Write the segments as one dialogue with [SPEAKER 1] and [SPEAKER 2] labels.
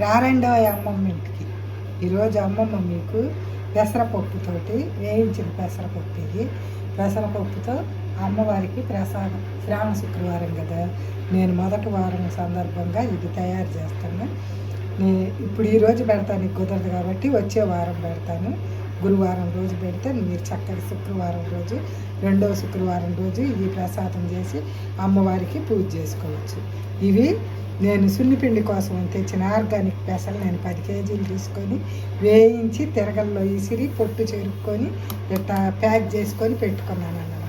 [SPEAKER 1] రారండో అమ్మమ్మ ఇంటికి. ఈరోజు అమ్మమ్మ మీకు పెసరపప్పుతోటి వేయించిన పెసరపప్పు ఇది. పెసరపప్పుతో అమ్మవారికి ప్రసాదం. శ్రావణ శుక్రవారం కదా. నేను మొదటి వారం సందర్భంగా ఇది తయారు చేస్తాను. నేను ఇప్పుడు ఈరోజు పెడతాను కుదరదు కాబట్టి వచ్చే వారం పెడతాను. గురువారం రోజు పెడితే మీరు చక్కగా శుక్రవారం రోజు రెండవ శుక్రవారం రోజు ఇవి ప్రసాదం చేసి అమ్మవారికి పూజ చేసుకోవచ్చు. ఇవి నేను సున్నిపిండి కోసం తెచ్చిన ఆర్గానిక్ పెసలు నేను పది కేజీలు తీసుకొని వేయించి తిరగల్లో ఇసిరి పొట్టు చెరుక్కొని ఇట్లా ప్యాక్ చేసుకొని పెట్టుకున్నాను అన్నమాట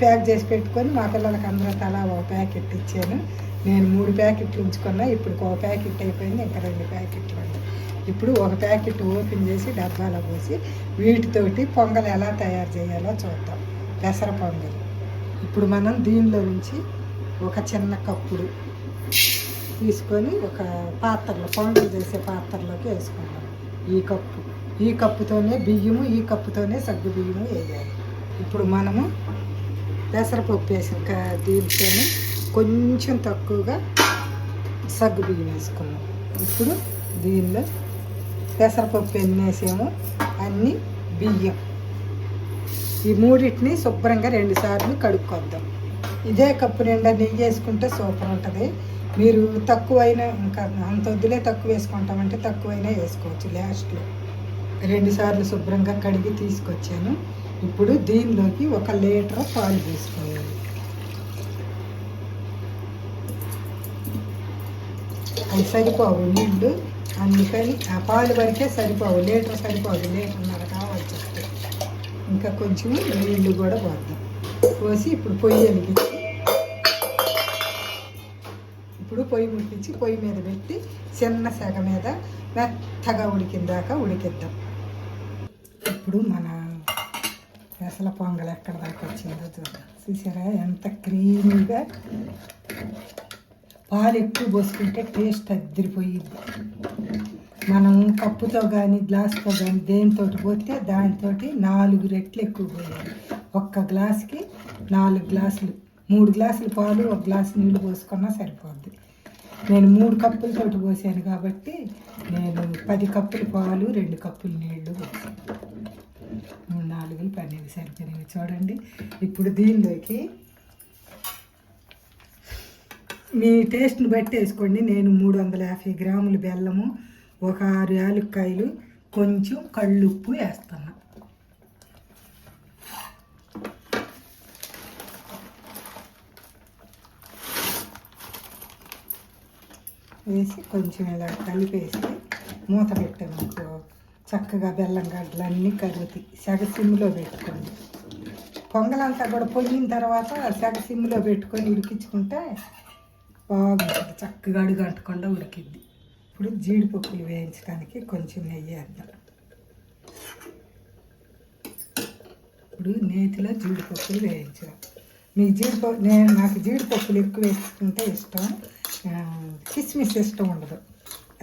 [SPEAKER 1] ప్యాక్ చేసి పెట్టుకొని మా పిల్లలకి అందరూ తలా ఒక ప్యాకెట్ ఇచ్చాను. నేను మూడు ప్యాకెట్లు ఉంచుకున్నా ఇప్పుడు ఒక ప్యాకెట్ అయిపోయింది ఇంకా రెండు ప్యాకెట్లు ఉన్నాయి. ఇప్పుడు ఒక ప్యాకెట్ ఓపెన్ చేసి డబ్బాలో పోసి వీటితోటి పొంగల్ ఎలా తయారు చేయాలో చూద్దాం. పెసర పొంగల్. ఇప్పుడు మనం దీనిలో నుంచి ఒక చిన్న కప్పుడు తీసుకొని ఒక పాత్రలో పొంగల్ చేసే పాత్రలోకి వేసుకుందాం. ఈ కప్పు. ఈ కప్పుతోనే బియ్యము ఈ కప్పుతోనే సగ్గు బియ్యము వేయాలి. ఇప్పుడు మనము పెసరపప్పు వేసిన క- కొంచెం తక్కువగా సగ్గు బియ్యం వేసుకున్నాం. ఇప్పుడు దీనిలో పెసరపప్పు ఎన్ని వేసామో అన్ని బియ్యం. ఈ మూడింటిని శుభ్రంగా రెండుసార్లు కడుక్కొద్దాం. ఇదే కప్పు నిండా నెయ్యి వేసుకుంటే సూపర్ ఉంటుంది. మీరు తక్కువైనా ఇంకా అంత వద్దులే తక్కువ వేసుకుంటామంటే తక్కువైనా వేసుకోవచ్చు లాస్ట్లో. రెండుసార్లు శుభ్రంగా కడిగి తీసుకొచ్చాను. ఇప్పుడు దీనిలోకి ఒక లీటర్ పాలు వేసుకోవాలి అది సరిపోవు నీళ్ళు అందుకని ఆ పాలు వరకే సరిపోవు. లీటర్ సరిపోదు. లీటర్న్నర కావాలి చెప్తే ఇంకా కొంచెం నీళ్ళు కూడా పోద్దాం. పోసి ఇప్పుడు పొయ్యి వెలిగించి ఇప్పుడు పొయ్యి ముట్టించి పొయ్యి మీద పెట్టి చిన్న సెగ మీద మెత్తగా ఉడికిందాకా ఉడికిద్దాం. ఇప్పుడు మన పెసల పొంగల్ ఎక్కడ దాకా వచ్చిందో చూద్దాం. చూసారా? ఎంత క్రీమీగా పాలు ఎక్కువ పోసుకుంటే టేస్ట్ అద్దరిపోయింది మనం కప్పుతో కానీ గ్లాస్తో కానీ దేనితో పోతే దానితో నాలుగు రెట్లు ఎక్కువ పోయాలి ఒక్క గ్లాస్కి నాలుగు గ్లాసులు. మూడు గ్లాసులు పాలు ఒక గ్లాసు నీళ్ళు పోసుకున్నా సరిపోద్ది. నేను మూడు కప్పులతోటి పోసాను కాబట్టి నేను పది కప్పులు పాలు రెండు కప్పులు నీళ్ళు పోసాను. నాలుగులు పన్నెండు సరిపోయినవి చూడండి ఇప్పుడు దీనిలోకి మీ టేస్ట్ని బట్టి వేసుకోండి. నేను మూడు వందల యాభై గ్రాములు బెల్లము ఒక ఆరు యాలుక్కాయలు కొంచెం కళ్ళుప్పు వేస్తాను వేసి కొంచెం ఇలా కలిపేసి మూత పెట్టామనుకో చక్కగా బెల్లం గడ్డలన్నీ కరుగుతాయి సెగ సిమ్లో పెట్టుకోండి. పొంగలంతా కూడా పొంగిన తర్వాత సెగ సిమ్లో పెట్టుకొని ఉడికించుకుంటే బాగుంటుంది. చక్కగా అడుగంటకుండా ఉడికిద్ది. ఇప్పుడు జీడిపప్పులు వేయించడానికి కొంచెం నెయ్యి వేద్దాం. ఇప్పుడు నేతిలో జీడిపప్పులు వేయించాం. మీకు జీడిపప్పు నేను నాకు జీడిపప్పులు ఎక్కువ వేసుకుంటే ఇష్టం. కిస్మిస్ ఇష్టం ఉండదు.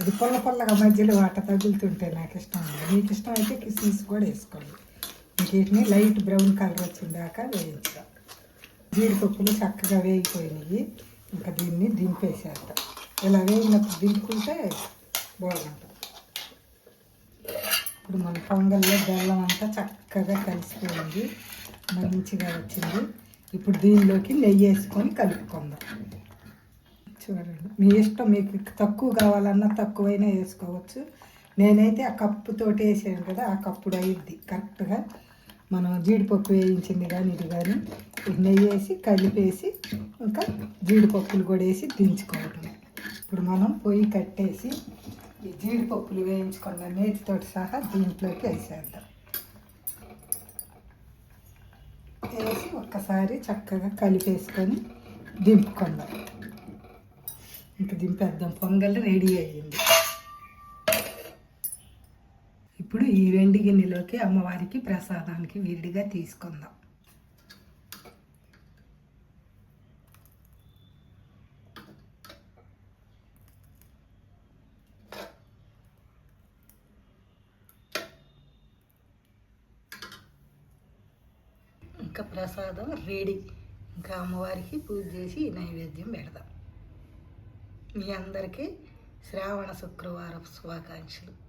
[SPEAKER 1] అది పొల్ల పొల్లగా మధ్యలో వాట తగులుతుంటే నాకు ఇష్టం ఉంది మీకు ఇష్టం అయితే కిస్మిస్ కూడా వేసుకోండి. వీటిని లైట్ బ్రౌన్ కలర్ వచ్చిన దాకా వేయించాం జీడిపప్పులు చక్కగా వేగిపోయినాయి. ఇంకా దీన్ని దింపేసేస్తాం. ఇలా వేగినప్పుడు దింపుకుంటే బాగుంటుంది. ఇప్పుడు మన పొంగల్లో బెల్లం అంతా చక్కగా కలిసిపోయింది. మంచిగా వచ్చింది. ఇప్పుడు దీనిలోకి నెయ్యి వేసుకొని కలుపుకుందాం. చూడండి మీ ఇష్టం మీకు తక్కువ కావాలన్నా తక్కువైనా వేసుకోవచ్చు. నేనైతే ఆ కప్పుతోటి వేసాను కదా ఆ కప్పుడు అయ్యిద్ది కరెక్ట్గా మనం జీడిపప్పు వేయించింది కానీ ఇది కానీ నెయ్యి వేసి కలిపేసి ఇంకా జీడిపప్పులు కూడా వేసి దించుకోవటం. ఇప్పుడు మనం పొయ్యి కట్టేసి ఈ జీడిపప్పులు వేయించుకున్న నేతితోటి సహా దీంట్లోకి వేసేద్దాం. వేసి ఒక్కసారి చక్కగా కలిపేసుకొని దింపుకుందాం. ఇంకా దింపేద్దాం. పొంగల్ రెడీ అయ్యింది. ఇప్పుడు ఈ వెండి గిన్నెలోకి అమ్మవారికి ప్రసాదానికి వేడిగా తీసుకుందాం. ఇంకా ప్రసాదం రెడీ. ఇంకా అమ్మవారికి పూజ చేసి నైవేద్యం పెడదాం. మీ అందరికీ శ్రావణ శుక్రవారం శుభాకాంక్షలు.